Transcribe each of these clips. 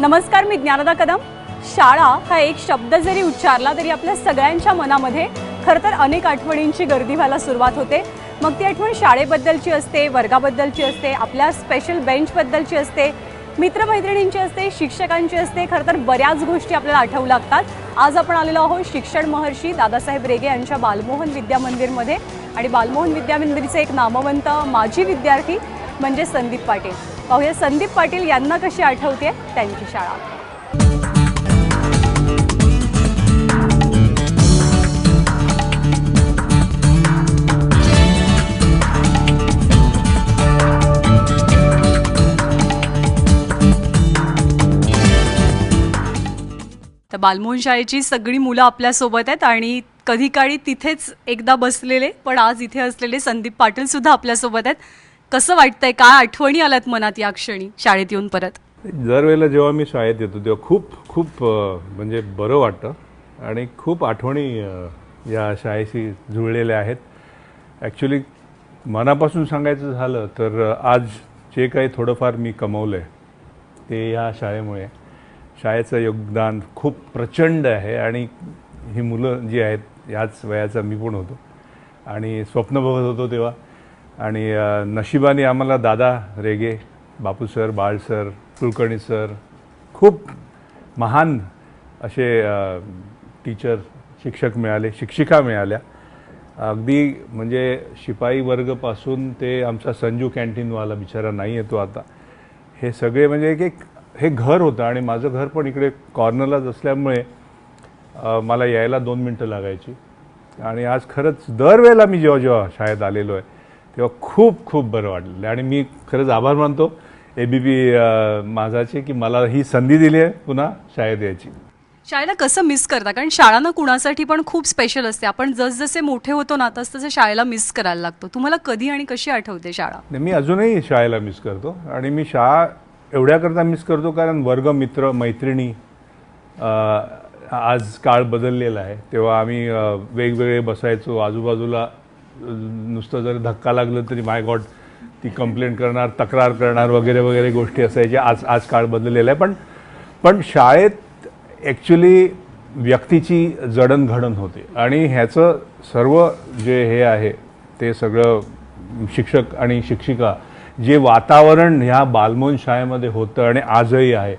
नमस्कार मी ज्ञानदा कदम. शाळा हा एक शब्द जरी उच्चारला तरी आपल्या सगळ्यांच्या मनामध्ये खरं तर अनेक आठवणींची गर्दी व्हायला सुरुवात होते. मग ती आठवण शाळेबद्दलची असते वर्गाबद्दलची असते आपल्या स्पेशल बेंचबद्दलची असते मित्रमैत्रिणींची असते शिक्षकांची असते खरं तर बऱ्याच गोष्टी आपल्याला आठवू लागतात. आज आपण आलेलो आहोत शिक्षण महर्षी दादासाहेब रेगे यांच्या बालमोहन विद्या मंदिरमध्ये. आणि बालमोहन विद्या मंदिरचे एक नामवंत माजी विद्यार्थी म्हणजे संदीप पाटील. पाहूया. संदीप पाटील यांना कशी आठवते त्यांची शाळा? तर बालमोहन शाळेची सगळी मुलं आपल्यासोबत आहेत आणि कधी काळी तिथेच एकदा बसलेले पण आज इथे असलेले संदीप पाटील सुद्धा आपल्यासोबत आहेत. कसं वाटतंय? काय आठवणी आल्यात मनात या क्षणी शाळेत येऊन परत? दरवेळेला जेव्हा मी शाळेत येतो तेव्हा खूप खूप म्हणजे बरं वाटतं. आणि खूप आठवणी या शाळेशी जुळलेल्या आहेत. ॲक्च्युली मनापासून सांगायचं झालं तर आज जे काही थोडंफार मी कमवलं आहे ते या शाळेमुळे. शाळेचं योगदान खूप प्रचंड आहे आणि ही मुलं जी आहेत याच वयाचा मी पण होतो. आणि स्वप्न बघत होतो तेव्हा. आणि नशिबाने आम्हाला Dada Rege Bapu sir Bal sir Kulkarni sir खूप महान असे टीचर शिक्षक मिळाले शिक्षिका मिळाल्या. अगदी म्हणजे शिपाई वर्गपासून ते आमचा संजू कॅन्टीनवाला बिचारा नाही येतो आता. हे सगळे म्हणजे एक एक हे घर होतं आणि माझं घर पण इकडे कॉर्नरलाच असल्यामुळे मला यायला दोन मिनटं लागायची. आणि आज खरंच दरवेळेला मी जेव्हा जेव्हा शाळेत आलेलो आहे तेव्हा खूप खूप बरं वाटलेलं आणि मी खरंच आभार मानतो ए बी पी माझाचे की मला ही संधी दिली आहे पुन्हा शाळेत यायची. शाळेला कसं मिस करता? कारण शाळा ना कुणासाठी पण खूप स्पेशल असते. आपण जसजसे मोठे होतो ना तस तसे शाळेला मिस करायला लागतो. तुम्हाला कधी आणि कशी आठवते शाळा? मी अजूनही शाळेला मिस करतो. आणि मी शाळा एवढ्याकरता मिस करतो कारण वर्ग मित्र मैत्रिणी आज काळ बदललेला आहे. तेव्हा आम्ही वेगवेगळे बसायचो आजूबाजूला नुसतं जर धक्का लागलं तरी माय गॉड ती कंप्लेंट करणार तक्रार करणार वगैरे वगैरे गोष्टी असायच्या. आज आज काळ बदललेला आहे. पण पण शाळेत ॲक्च्युली व्यक्तीची जडणघडण होते. आणि ह्याचं सर्व जे हे आहे ते सगळं शिक्षक आणि शिक्षिका जे वातावरण ह्या बालमोहन शाळेमध्ये होतं आणि आजही आहे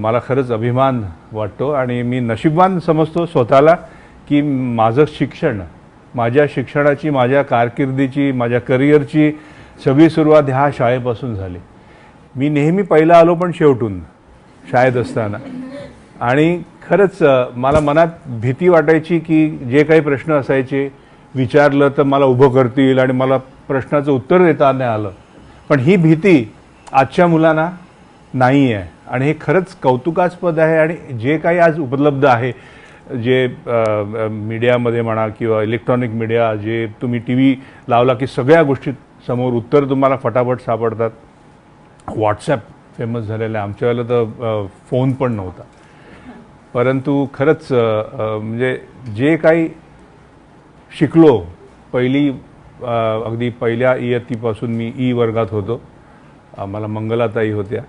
मला खरंच अभिमान वाटतो. आणि मी नशीबवान समजतो स्वतःला की माझं शिक्षण माझ्या शिक्षणाची माझ्या कारकिर्दीची माझ्या करिअरची सगळी सुरुवात ह्या शाळेपासून झाली. मी नेहमी पहिला आलो पण शेवटून शाळेत असताना. आणि खरंच मला मनात भीती वाटायची की जे काही प्रश्न असायचे विचारलं तर मला उभं करतील आणि मला प्रश्नाचं उत्तर देता नाही आलं. पण ही भीती आजच्या मुलांना नाही आहे आणि हे खरंच कौतुकास्पद आहे आणि जे काही आज उपलब्ध आहे जे मीडियामध्ये म्हणा किंवा इलेक्ट्रॉनिक मीडिया जे तुम्ही टी व्ही लावला की सगळ्या गोष्टी समोर उत्तर तुम्हाला फटाफट सापडतात. व्हॉट्सॲप फेमस झालेलं आहे. आमच्या वेळेला तर फोन पण नव्हता. परंतु खरंच म्हणजे जे काही शिकलो पहिली अगदी पहिल्या इयत्तीपासून मी ई वर्गात होतो. मला मंगलाताई होत्या.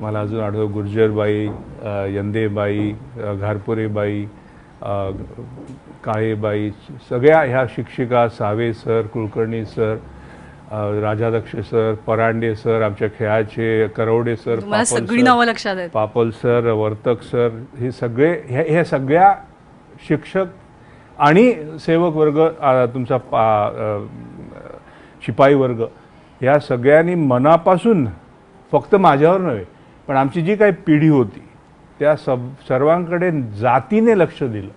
मला अजून आठवतं गुर्जरबाई यंदेबाई घारपुरेबाई काळेबाई सगळ्या ह्या शिक्षिका Save sir Kulkarni sir Rajadaksh sir Parande sir आमच्या खेळाचे करवडे सर तुम्हाला सगळी. नावं लक्षात आहेत पापल सर वर्तक सर हे सगळे ह्या ह्या सगळ्या शिक्षक आणि सेवक वर्ग आ, तुमचा पा शिपाई वर्ग ह्या सगळ्यांनी मनापासून फक्त माझ्यावर नव्हे पण आमची जी काही पिढी होती त्या सब सर्वांकडे जातीने लक्ष दिलं.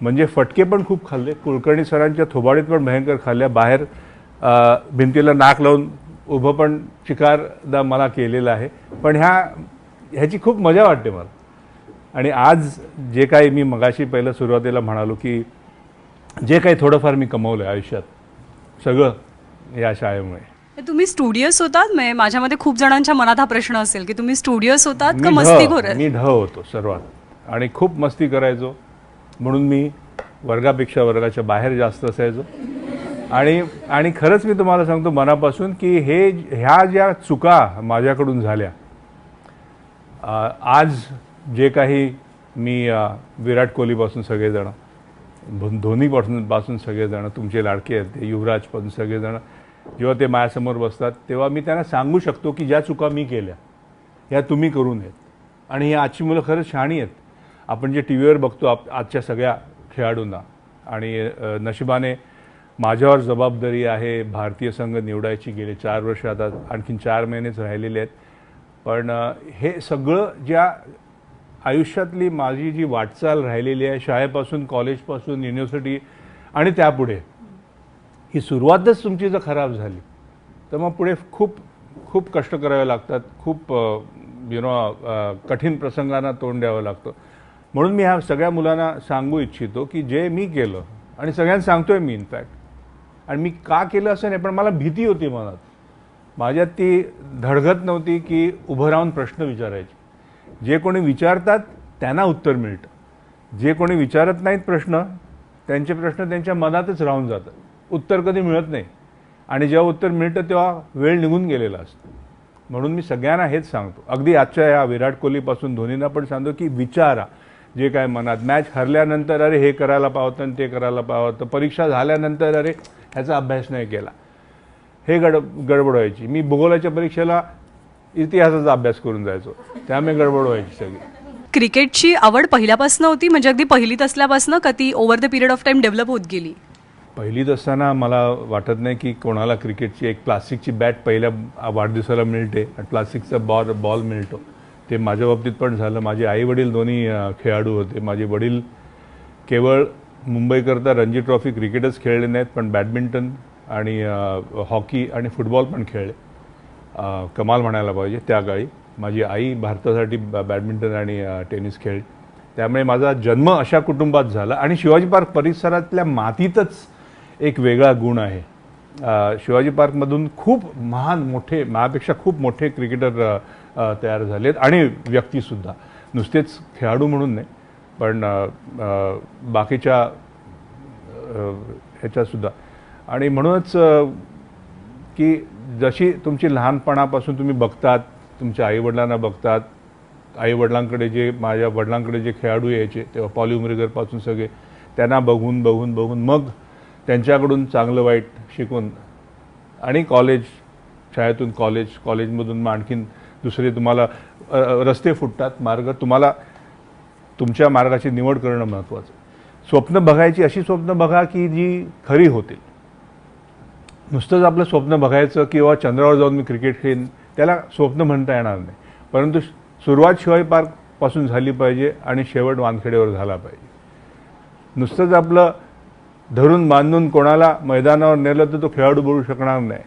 म्हणजे फटके पण खूप खाल्ले कुलकर्णी सरांच्या थोबाडीत पण भयंकर खाल्ल्या बाहेर भिंतीला नाक लावून उभं पण चिकारदा मला केलेलं आहे. पण ह्या ह्याची खूप मजा वाटते मला. आणि आज जे काही मी मगाशी पहिलं सुरुवातीला म्हणालो की जे काही थोडंफार मी कमवलं आहे आयुष्यात सगळं या शाळेमुळे. तुम्ही स्टुडिओस होतात? म्हणजे माझ्यामध्ये खूप जणांच्या मनात हा प्रश्न असेल की तुम्ही स्टुडिओस होतात का मस्ती मी ढ होतो सर्वात. आणि खूप मस्ती करायचो. म्हणून मी वर्गापेक्षा वर्गाच्या बाहेर जास्त असायचो. आणि आणि खरंच मी तुम्हाला सांगतो मनापासून की हे ह्या ज्या चुका माझ्याकडून झाल्या आज जे काही मी विराट कोहलीपासून सगळेजण धोनीपासून पासून सगळेजण तुमचे लाडके आहेत ते युवराजपासून सगळेजण जेव्हा ते माझ्यासमोर बसतात तेव्हा मी त्यांना सांगू शकतो की ज्या चुका मी केल्या ह्या तुम्ही करू नयेत आणि ही आजची मुलं खरंच शहाणी आहेत. आपण जे टी व्हीवर बघतो आप आजच्या सगळ्या खेळाडूंना. आणि नशिबाने माझ्यावर जबाबदारी आहे भारतीय संघ निवडायची. गेले चार वर्ष आता आणखीन चार महिनेच राहिलेले आहेत. पण हे सगळं ज्या आयुष्यातली माझी जी वाटचाल राहिलेली आहे शाळेपासून कॉलेजपासून युनिव्हर्सिटी आणि त्यापुढे ही सुरुवातच तुमची जर खराब झाली तर मग पुढे खूप खूप कष्ट करावे लागतात खूप यु नो कठीण प्रसंगांना तोंड द्यावं लागतं. म्हणून मी ह्या सगळ्या मुलांना सांगू इच्छितो की जे मी केलं आणि सगळ्यांना सांगतोय मी इनफॅक्ट आणि मी का केलं असं नाही पण मला भीती होती मनात. माझ्यात ती धडगत नव्हती की उभं राहून प्रश्न विचारायचे. जे कोणी विचारतात त्यांना उत्तर मिळतं. जे कोणी विचारत नाहीत प्रश्न त्यांचे प्रश्न त्यांच्या मनातच राहून जातात. उत्तर कधी मिळत नाही. आणि जेव्हा उत्तर मिळतं तेव्हा वेळ निघून गेलेला असतो. म्हणून मी सगळ्यांना हेच सांगतो. अगदी आजच्या या विराट कोहलीपासून धोनींना पण सांगतो की विचारा. जे काय मनात मॅच हरल्यानंतर अरे हे करायला पावतं आणि ते करायला पावतं. परीक्षा झाल्यानंतर अरे ह्याचा अभ्यास नाही केला. हे गड गडबड व्हायची मी भूगोलाच्या परीक्षेला इतिहासाचा अभ्यास करून जायचो. त्यामुळे गडबड व्हायची सगळी. क्रिकेटची आवड पहिल्यापासून होती म्हणजे अगदी पहिलीत असल्यापासून का ती over the period of time develop होत गेली. पहिलीत असताना मला वाटत नाही की कोणाला क्रिकेटची एक प्लास्टिकची बॅट पहिल्या वाढदिवसाला मिळते आणि प्लास्टिकचा बॉल बॉल मिळतो. ते माझ्या बाबतीत पण झालं. माझे आई वडील दोन्ही खेळाडू होते. माझे वडील केवळ मुंबईकरता रणजी ट्रॉफी क्रिकेटच खेळले नाहीत पण बॅडमिंटन आणि हॉकी आणि फुटबॉल पण खेळले. कमाल म्हणायला पाहिजे त्या काळी. माझी आई भारतासाठी बॅडमिंटन आणि टेनिस खेळ त्यामुळे माझा जन्म अशा कुटुंबात झाला. आणि शिवाजी पार्क परिसरातल्या मातीतच एक वेगळा गुण आहे. शिवाजी पार्कमधून खूप महान मोठे माझ्यापेक्षा खूप मोठे क्रिकेटर तयार झाले तयार झालेत आणि व्यक्तीसुद्धा. नुसतेच खेळाडू म्हणून नाही पण बाकीच्या ह्याच्यासुद्धा. आणि म्हणूनच की जशी तुमची लहानपणापासून तुम्ही बघतात तुमच्या आईवडिलांना बघतात आईवडिलांकडे जे माझ्या वडिलांकडे जे खेळाडू यायचे तेव्हा पॉली उमरेगरपासून सगळे त्यांना बघून बघून बघून मग त्यांच्याकडून चांगलं वाईट शिकून आणि कॉलेज शाळेतून कॉलेज कॉलेजमधून मग आणखीन दुसरे तुम्हाला रस्ते फुटतात मार्ग. तुम्हाला तुमच्या मार्गाची निवड करणं महत्त्वाचं स्वप्न बघायची अशी स्वप्न बघा की जी खरी होतील. नुसतंच आपलं स्वप्न बघायचं किंवा चंद्रावर जाऊन मी क्रिकेट खेळीन त्याला स्वप्न म्हणता येणार नाही. परंतु सुरुवात शिवाय पार्कपासून झाली पाहिजे आणि शेवट वानखेडेवर झाला पाहिजे. नुसतंच आपलं धरून बांधून कोणाला मैदानावर नेलं तर तो खेळाडू बनू शकणार नाही.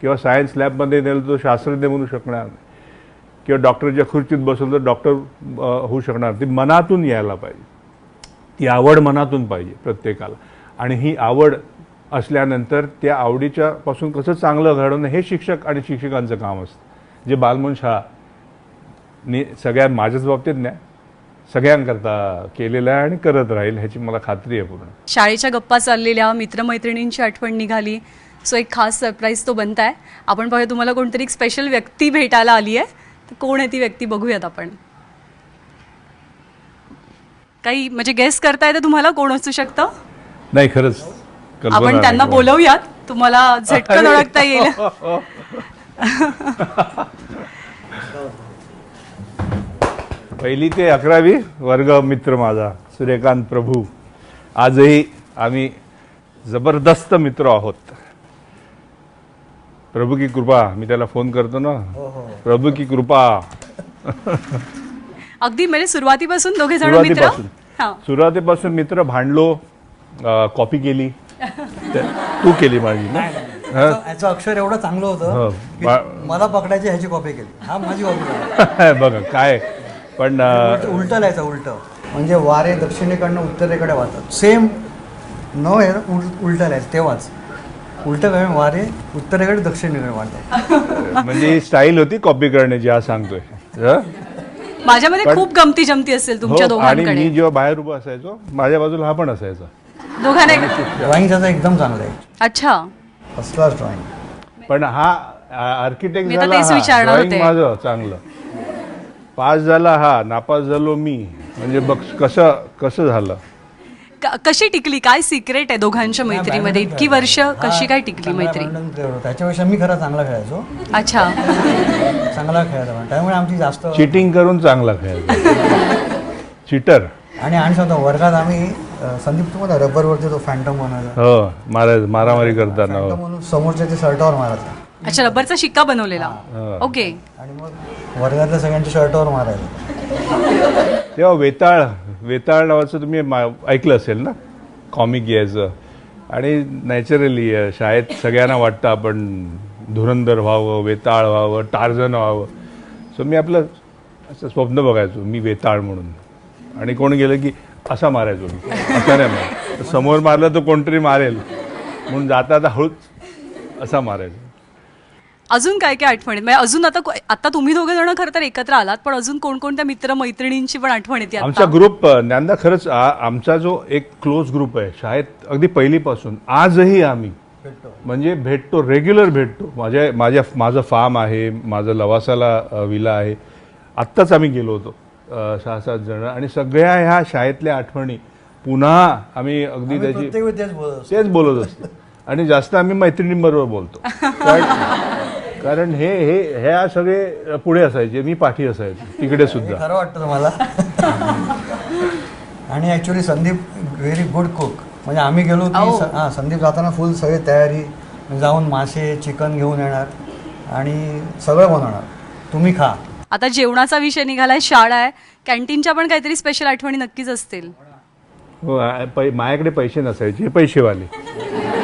किंवा सायन्स लॅबमध्ये नेलं तर तो शास्त्रज्ञ बनू शकणार नाही. किंवा डॉक्टरच्या खुर्चीत बसवलं तर डॉक्टर होऊ शकणार ती मनातून यायला पाहिजे. ती आवड मनातून पाहिजे प्रत्येकाला. आणि ही आवड असल्यानंतर त्या आवडीच्या पासून कसं चांगलं घडवणं हे शिक्षक आणि शिक्षकांचं काम असतं. जे बालमन शाळा सगळ्या माझ्याच बाबतीत नाही सगळ्यांकरता केलेलं आहे आणि करत राहील ह्याची मला खात्री आहे पूर्ण. शाळेच्या गप्पा चाललेल्या मित्रमैत्रिणींची आठवण निघाली. सो एक खास सरप्राईज तो बनताय आपण पाहूया तुम्हाला कोणतरी एक स्पेशल व्यक्ती भेटायला आली आहे. तर कोण आहे ती व्यक्ती बघूयात आपण. काही म्हणजे गेस करता येतं तुम्हाला कोण असू शकतं? नाही खरंच कल्पना आपण नाही त्यांना. बोलवूयात. तुम्हाला झटकन ओळखता येईल. पहिली ते अकरावी वर्ग मित्र माझा सूर्यकांत प्रभू. आजही आम्ही जबरदस्त मित्र आहोत. प्रभू की कृपा मी त्याला फोन करतो ना. प्रभू की कृपा. अगदी म्हणजे सुरुवातीपासून दोघे जण मित्र? सुरुवातीपासून. हा. सुरुवातीपासून मित्र भांडलो कॉपी केली. ते- तू केली माझी ना? हा? याचं याचं अक्षर एवढं चांगलं हो. होतं की बा- मला पकडायची ह्याची कॉपी केली. हा माझी कॉपी बघा काय पण उलट लिहायचं उलट. म्हणजे वारे दक्षिणेकडनं उत्तरेकडे वाहतात. सेम न हे उल- उलट लिहायचं तेव्हाच. उलट काय वारे उत्तरेकडे दक्षिणेकडे वाढतात म्हणजे ही स्टाईल होती कॉपी करण्याची हा सांगतोय. हं? माझ्यामध्ये पण- खूप गमती जमती असेल तुमच्या हो, आणि दोघांकडे मी जेव्हा बाहेर उभा असायचो माझ्या बाजूला हा पण असायचा. दोघांना ड्रॉइंग त्याचा एकदम चांगला आहे. अच्छा. फर्स्ट क्लास ड्रॉइंग पण हा आर्किटेक्ट मी आता झाला तेच हा. विचारणार Drawing होते. माझं चांगलं. पास झाला हा नापास झालो मी. म्हणजे बघ कसं कसं झालं? क- कशी टिकली? काय सिक्रेट आहे दोघांच्या मैत्रीमध्ये? इतकी वर्ष कशी काय टिकली मैत्री? त्याच्यापेक्षा मी खरं चांगला खेळायचो. अच्छा. चांगला खेळायचा. त्यामुळे आमची जास्त चिटिंग करून चांगला खेळायचा. चिटर आणि आणि सांगतो वर्गात आम्ही अ, संदीप तुम्हाला रबरवरती तो फॅन्टम बनवायचा हो मारा मारामारी करताना हो. फॅन्टम म्हणून समोरच्या ते शर्टावर मारायचा अच्छा रबरचा शिक्का बनवलेला. ओके आणि मग वर्गातल्या सगळ्यांच्या शर्टावर मारायचं तेव्हा वेताळ वेताळ नावाचं तुम्ही मा- ऐकलं असेल ना? कॉमिक यायचं आणि नॅचरली शाळेत सगळ्यांना वाटतं आपण धुरंधर व्हावं वेताळ व्हावं टार्झन व्हावं. सो मी आपलं असं स्वप्न बघायचो मी वेताळ म्हणून. आणि कोण गेलं की असा मारायचो मी. असा नाही मार समोर मारलं तर कोणतरी मारेल. म्हणून जाता आता हळूच असा मारायचो. अजून काय काय आठवणीत म्हणजे अजून आता को- आता तुम्ही दोघे जण खरं तर एकत्र आलात पण अजून कोणकोणत्या मित्र मैत्रिणींची पण आठवण येते आमचा ग्रुप ज्ञानदा खरंच आमचा जो एक क्लोज ग्रुप आहे शाळेत अगदी पहिलीपासून आजही आम्ही म्हणजे भेटतो रेग्युलर भेटतो. माझ्या माझ्या माझं फार्म आहे माझं लवासाला विला आहे. आत्ताच आम्ही गेलो होतो सहा सात जण आणि सगळ्या ह्या शाळेतल्या आठवणी पुन्हा आम्ही अगदी त्याची. तेच बोलत असतो. आणि जास्त आम्ही मैत्रिणींबरोबर बोलतो. कारण- हे हे ह्या सगळे पुढे असायचे मी पाठी असायचो तिकडे सुद्धा. खरं वाटतं तुम्हाला? आणि actually Sandeep very good cook म्हणजे आम्ही गेलो की. स- हा संदीप जाताना फुल सगळी तयारी जाऊन मासे चिकन घेऊन येणार आणि सगळं बनवणार. तुम्ही खा. आता जेवणाचा विषय निघालाय शाळा आहे. कॅन्टीनच्या पण काहीतरी स्पेशल आठवणी नक्कीच असतील. हो आ- पै माझ्याकडे पैसे नसायचे हे पैसेवाले.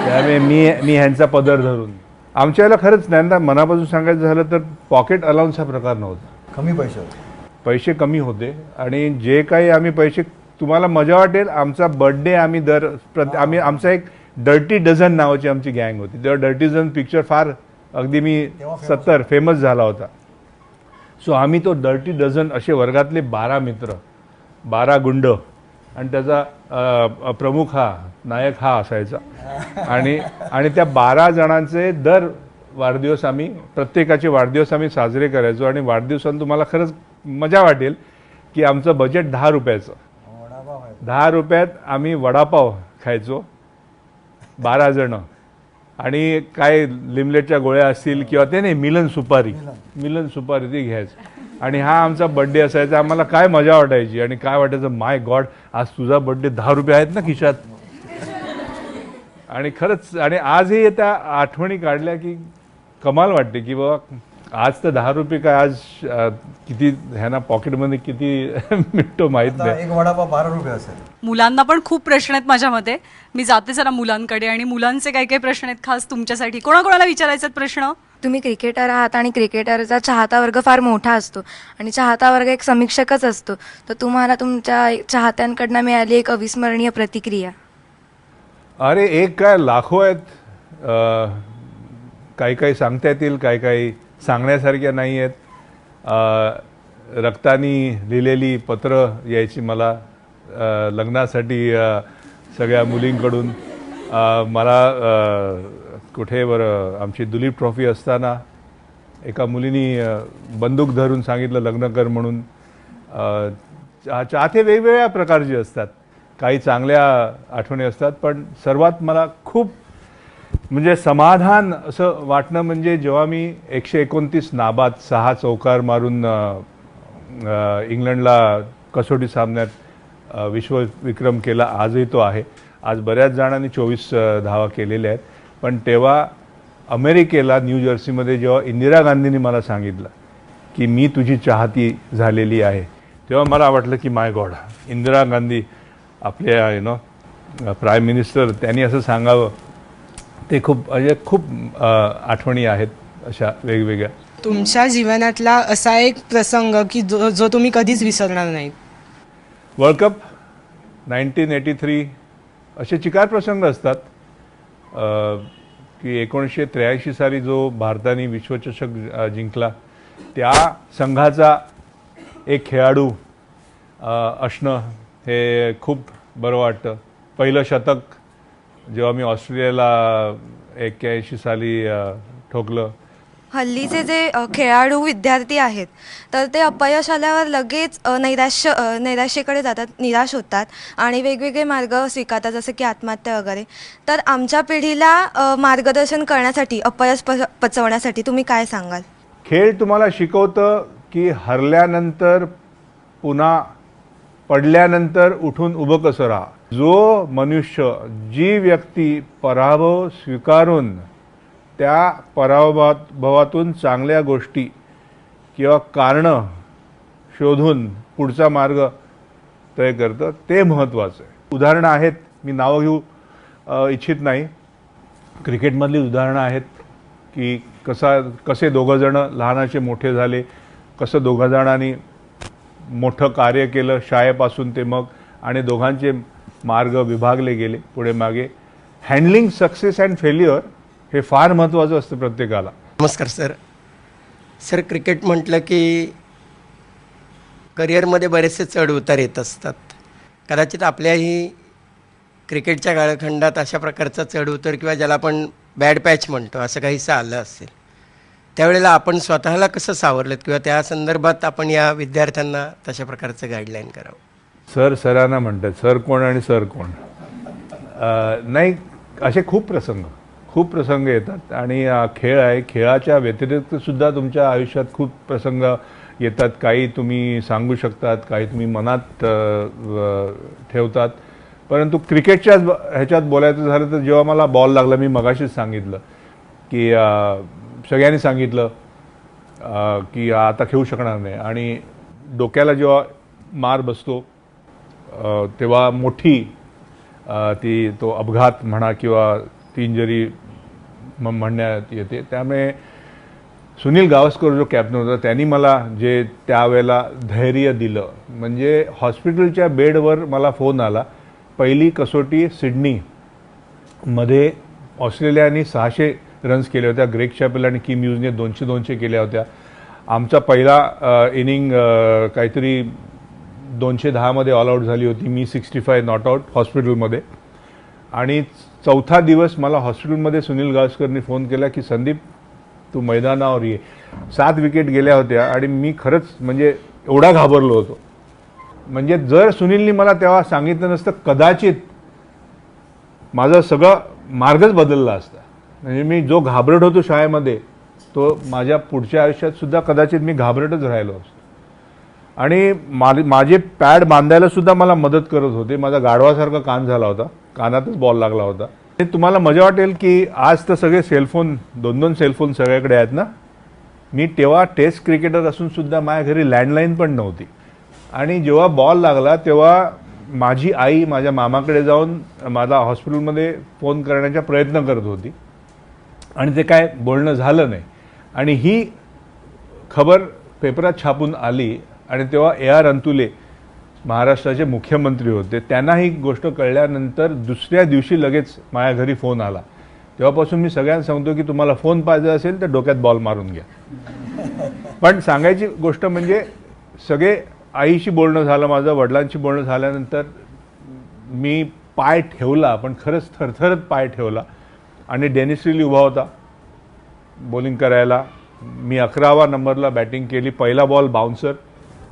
त्यामुळे मी मी ह्यांचा पदर धरून. आमच्या वेळेला खरंच ज्ञानदा मनापासून सांगायचं झालं तर पॉकेट अलाउन्स हा प्रकार नव्हता. कमी पैसे होते. पैसे कमी होते आणि जे काही आम्ही पैसे तुम्हाला मजा वाटेल आमचा बर्थडे आम्ही दर प्रत आम्ही आमचा एक डर्टी डझन नावाची आमची गँग होती. तेव्हा डर्टी डझन पिक्चर फार अगदी मी सत्तर फेमस झाला होता. सो आम्ही तो डर्टी डझन असे वर्गातले बारा मित्र बारा गुंड आणि त्याचा प्रमुख हा नायक हा असायचा. आणि आणि त्या बारा जणांचे दर वाढदिवस आम्ही प्रत्येकाचे वाढदिवस आम्ही साजरे करायचो आणि वाढदिवसानं तुम्हाला खरंच मजा वाटेल की आमचं बजेट दहा रुपयाचं. दहा रुपयात आम्ही वडापाव खायचो. बारा जण. आणि काय लिमलेटच्या गोळ्या असतील किंवा ते नाही मिलन सुपारी. मिलन. सुपारी ती घ्यायचं. आणि हा आमचा बड्डे असायचा. आम्हाला काय मजा वाटायची आणि काय वाटायचं माय गॉड आज तुझा बड्डे दहा रुपये आहेत ना खिशात? आणि खरंच आणि आजही त्या आठवणी काढल्या की कमाल वाटते की बाबा आज तर दहा रुपये काय आज अं, किती ह्यांना पॉकेटमध्ये किती मिळतो माहीत आता नाही. एक वडापाव बारा रुपये असेल. मुलांना पण खूप प्रश्न आहेत माझ्या मते. मी जाते जरा मुलांकडे आणि मुलांचे काही काही प्रश्न आहेत खास तुमच्यासाठी. कोणाकोणाला विचारायचे आहेत प्रश्न? तुम्ही क्रिकेटर आहात आणि क्रिकेटरचा चाहता वर्ग फार मोठा असतो. आणि चाहता वर्ग एक समीक्षकच असतो. तर तुम्हाला तुमच्या चाहत्यांकडनं मिळाली एक अविस्मरणीय प्रतिक्रिया. अरे एक काय लाखो आहेत. अं, काही काही सांगता येतील काही काही सांगण्यासारख्या नाही आहेत. रक्तानी लिहिलेली पत्र यायची मला लग्नासाठी सगळ्या मुलींकडून. मला कुठे बरं आमची दुलीप ट्रॉफी असताना एका मुलीनी बंदूक धरून सांगितलं लग्न कर म्हणून. चाहते वेगवेगळ्या प्रकारचे असतात. काही चांगल्या आठवणी असतात पण सर्वात मला खूप म्हणजे समाधान असं वाटणं म्हणजे जेव्हा मी एकशे एकोणतीस नाबाद सहा चौकार मारून इंग्लंडला कसोटी सामन्यात विश्वविक्रम केला आजही तो आहे. आज बऱ्याच जणांनी चोवीस धावा केलेल्या आहेत. पण तेव्हा अमेरिकेला न्यू जर्सीमध्ये जेव्हा इंदिरा गांधींनी मला सांगितलं की मी तुझी चाहती झालेली आहे तेव्हा मला वाटलं की माय गॉड इंदिरा गांधी आपल्या यु नो प्राईम मिनिस्टर त्यांनी असं सांगावं ते खूप म्हणजे खूप आठवणी आहेत अशा वेगवेगळ्या. तुमच्या जीवनातला असा एक प्रसंग की जो जो तुम्ही कधीच विसरणार नाहीत world cup nineteen eighty three असे चिकार प्रसंग असतात. की एकोणीसशे त्र्याऐंशी साली जो भारताने विश्वचषक जिंकला त्या संघाचा एक खेळाडू असणं हे खूप बरं वाटतं. पहिलं शतक जेव्हा मी ऑस्ट्रेलियाला एक्क्याऐंशी साली ठोकलं. हल्लीचे जे खेळाडू विद्यार्थी आहेत तर ते अपयश आल्यावर लगेच नैराश्य नैराश्येकडे जातात निराश होतात आणि वेगवेगळे मार्ग स्वीकारतात जसं की आत्महत्या वगैरे. तर आमच्या पिढीला मार्गदर्शन करण्यासाठी अपयश पचवण्यासाठी तुम्ही काय सांगाल? खेळ तुम्हाला शिकवतं की हरल्यानंतर पुन्हा पडल्यानंतर उठून उभं कसं राहा? जो मनुष्य जी व्यक्ती पराभव स्वीकारून त्या पराभवातून चांगल्या गोष्टी किंवा कारणं शोधून पुढचा मार्ग तय करतं ते महत्त्वाचं आहे. उदाहरणं आहेत मी नावं घेऊ इच्छित नाही. क्रिकेटमधली उदाहरणं आहेत की कसा कसे दोघं जणं लहानाचे मोठे झाले कसं दोघं जणांनी मोठं कार्य केलं शाळेपासून ते मग आणि दोघांचे मार्ग विभागले गेले पुढे मागे. हँडलिंग सक्सेस अँड फेल्युअर हे फार महत्त्वाचं असतं प्रत्येकाला. नमस्कार सर सर क्रिकेट म्हटलं की करिअरमध्ये बरेचसे चढ उतार येत असतात. कदाचित आपल्याही क्रिकेटच्या काळखंडात अशा प्रकारचा चढ उतार किंवा ज्याला आपण बॅड पॅच म्हणतो असं काहीसं आलं असेल. त्यावेळेला आपण स्वतःला कसं सावरलेत किंवा त्या संदर्भात आपण या विद्यार्थ्यांना तशा प्रकारचं गाईडलाईन करावं? सर सरांना म्हणतात सर कोण आणि सर कोण. नाही असे खूप प्रसंग खूप प्रसंग येतात. आणि खेळ आहे खेळाच्या व्यतिरिक्तसुद्धा तुमच्या आयुष्यात खूप प्रसंग येतात. काही तुम्ही सांगू शकतात काही तुम्ही मनात ठेवतात. परंतु क्रिकेटच्याच ब- ह्याच्यात बोलायचं झालं तर जेव्हा मला बॉल लागला मी मगाशीच सांगितलं की सगळ्यांनी सांगितलं की आता खेळू शकणार नाही. आणि डोक्याला जेव्हा मार बसतो तेव्हा मोठी ती तो अपघात म्हणा किंवा ती इंजरी म्हणण्यात येते. त्यामुळे सुनील गावस्कर जो कॅप्टन होता त्यांनी मला जे त्यावेळेला धैर्य दिलं. म्हणजे हॉस्पिटलच्या बेडवर मला फोन आला. पहिली कसोटी सिडनी मध्ये ऑस्ट्रेलियाने सहाशे रन्स केल्या होत्या. ग्रेक चॅपेल आणि किम ह्यूजने दोनशे दोनशे केल्या होत्या. आमचा पहिला इनिंग काहीतरी दोनशे दहामध्ये ऑल आऊट झाली होती. मी सिक्स्टी फाय नॉट आऊट हॉस्पिटलमध्ये आणि चौथा दिवस मला हॉस्पिटलमध्ये सुनील गावस्करनी फोन केला की संदीप तू मैदानावर ये. सात विकेट गेल्या होत्या आणि मी खरंच म्हणजे एवढा घाबरलो होतो. म्हणजे जर सुनीलनी मला तेव्हा सांगितलं नसतं कदाचित माझं सगळं मार्गच बदलला असता. म्हणजे मी जो घाबरट होतो शाळेमध्ये तो माझ्या पुढच्या आयुष्यात सुद्धा कदाचित मी घाबरटच राहिलो असतो. आणि मा- माझे पॅड बांधायला सुद्धा मला मदत करत होते. माझा गाढवासारखा कान झाला होता. कानातच बॉल लागला होता. ते तुम्हाला मजा वाटेल की आज तर सगळे सेलफोन दोन दोन सेलफोन सगळ्याकडे आहेत ना. मी तेव्हा टेस्ट क्रिकेटर असून सुद्धा माझ्या घरी लँडलाईन पण नव्हती. आणि जेव्हा बॉल लागला तेव्हा माझी आई माझ्या मामाकडे जाऊन माझा हॉस्पिटलमध्ये फोन करण्याचा प्रयत्न करत होती. आणि ते काय बोलणं झालं नाही. आणि ही खबर पेपरात छापून आली. आणि तेव्हा ए आर अंतुले महाराष्ट्राचे मुख्यमंत्री होते. त्यांना ही गोष्ट कळल्यानंतर दुसऱ्या दिवशी लगेच माझ्या घरी फोन आला. तेव्हापासून मी सगळ्यांना सांगतो की तुम्हाला फोन पाहिजे असेल तर डोक्यात बॉल मारून घ्या. पण सांगायची गोष्ट म्हणजे सगळे आईशी बोलणं झालं माझं वडिलांशी बोलणं झाल्यानंतर मी पाय ठेवला पण खरंच थरथरत पाय ठेवला. आणि डेनिस रिली उभा होता बॉलिंग करायला. मी अकरावा नंबरला बॅटिंग केली. पहिला बॉल बाउन्सर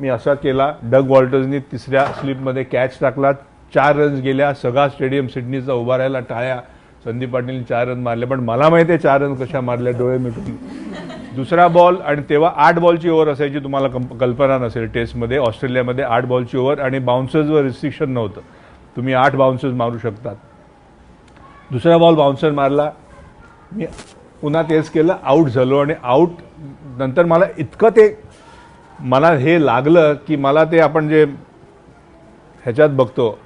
मी असा केला डग वॉल्टर्सनी तिसऱ्या स्लिपमध्ये कॅच टाकला चार रन्स गेल्या सगळा स्टेडियम सिडनीचा उभा राहिला टाळ्या. संदीप पाटीलने चार रन मारले पण मला माहिती आहे चार रन कशा मारल्या डोळे मिटून. दुसरा बॉल आणि तेव्हा आठ बॉलची ओव्हर असायची तुम्हाला कंप- कल्पना नसेल टेस्टमध्ये ऑस्ट्रेलियामध्ये आठ बॉलची ओव्हर आणि बाउन्सर्सवर रिस्ट्रिक्शन नव्हतं. तुम्ही आठ बाउन्सर्स मारू शकतात. दुसरा बॉल बाउन्सर मारला. मी पुन्हा तेच केलं आऊट झालो आणि आऊट. नंतर मला इतकं ते मला हे लागलं की मला ते आपण जे ह्याच्यात बघतो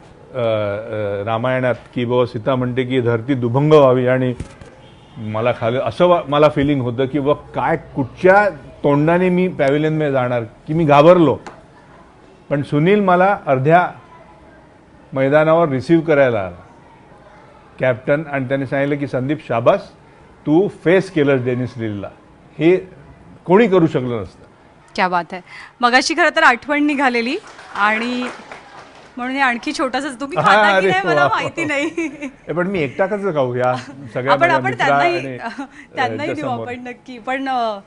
रामायणात की बाबा सीता म्हणते की धरती दुभंग व्हावी आणि मला खाली असं वा- मला फिलिंग होतं की बा काय कुठच्या तोंडाने मी पॅव्हिलियनमध्ये जाणार की मी घाबरलो. पण सुनील मला अर्ध्या मैदानावर रिसीव करायला आला. कॅप्टन आणि त्याने सांगितलं की संदीप शाबास तू फेस केलंस डेनिस लीलला हे कोणी करू शकलं नसतं. क्या बात आहे मगाशी खरं तर आठवण निघालेली आणि म्हणून हे आणखी छोटस तुम्ही खाता की नाही मला माहिती. नाही. ए, पण मी एकटा कसं खाऊ या सगळ्या आपण माझ्या आपण मित्रा त्यांनाही आणि, त्यांनाही देऊ. आपण नक्की. पण अं,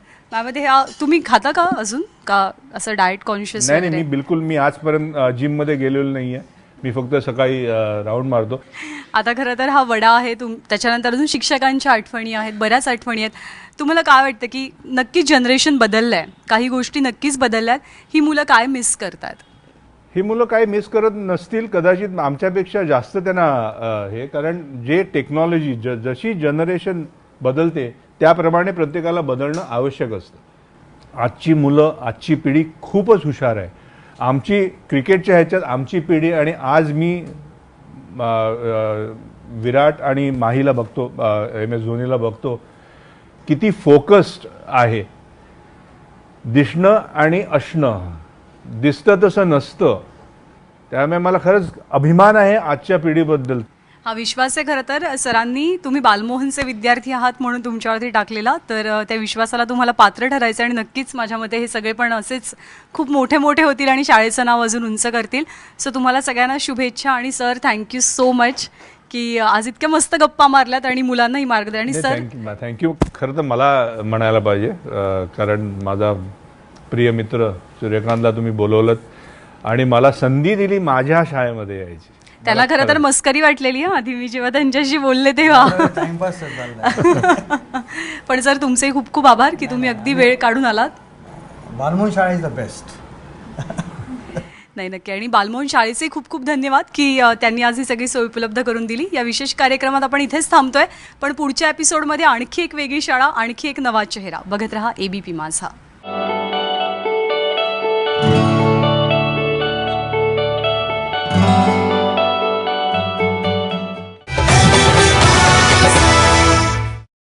ह्या तुम्ही खाता का अजून? का असं डाएट कॉन्शियस नाही नाही मी बिलकुल मी आजपर्यंत जिममध्ये गेलेलो नाहीये. मी फक्त सकाळी राऊंड मारतो. आता खरं तर हा वडा आहे तुम त्याच्यानंतर अजून शिक्षकांच्या आठवणी आहेत बऱ्याच आठवणी आहेत. तुम्हाला काय वाटतं की नक्कीच जनरेशन बदललं आहे काही गोष्टी नक्कीच बदलल्या आहेत ही मुलं काय मिस करतात? ही मुलं काही मिस करत नसतील कदाचित आमच्यापेक्षा जास्त त्यांना हे कारण जे टेक्नॉलॉजी ज जशी जनरेशन बदलते त्याप्रमाणे प्रत्येकाला बदलणं आवश्यक असतं. आजची मुलं आजची पिढी खूपच हुशार आहे. आमची क्रिकेटच्या ह्याच्यात आमची पिढी आणि आज मी विराट आणि माहीला बघतो एम एस धोनीला बघतो किती फोकस्ड आहे. दिसणं आणि असणं दिसतं तसं नसतं. त्यामुळे मला खरंच अभिमान आहे आजच्या पिढीबद्दल. हा विश्वास आहे खरं तर. सरांनी तुम्ही बालमोहनचे विद्यार्थी आहात म्हणून तुमच्यावरती टाकलेला तर त्या विश्वासाला तुम्हाला पात्र ठरायचं आणि नक्कीच माझ्या मते हे सगळे पण असेच खूप मोठे मोठे होतील आणि शाळेचं नाव अजून उंच करतील. सो तुम्हाला सगळ्यांना शुभेच्छा आणि सर थँक्यू सो मच की आज इतक्या मस्त गप्पा मारल्यात आणि मुलांनाही मार्गदर्शन आणि सर थँक्यू खरं तर मला म्हणायला पाहिजे कारण माझा प्रिय मित्र सूर्यकांतला तुम्ही बोलवलं आणि मला संधी दिली माझ्या शाळेमध्ये यायची. त्यांना खरं तर मस्करी वाटलेली हा आधी मी जेव्हा त्यांच्याशी बोलले तेव्हा. पण सर तुमचे खूप खूप आभार की तुम्ही अगदी वेळ काढून आलात. बालमोहन शाळा इज द बेस्ट नाही नक्की. आणि बालमोहन शाळेचे खूप खूप धन्यवाद की त्यांनी आज ही सगळी सोय उपलब्ध करून दिली. या विशेष कार्यक्रमात आपण इथेच थांबतोय पण पुढच्या एपिसोडमध्ये आणखी एक वेगळी शाळा आणखी एक नवा चेहरा. बघत रहा एबीपी माझा.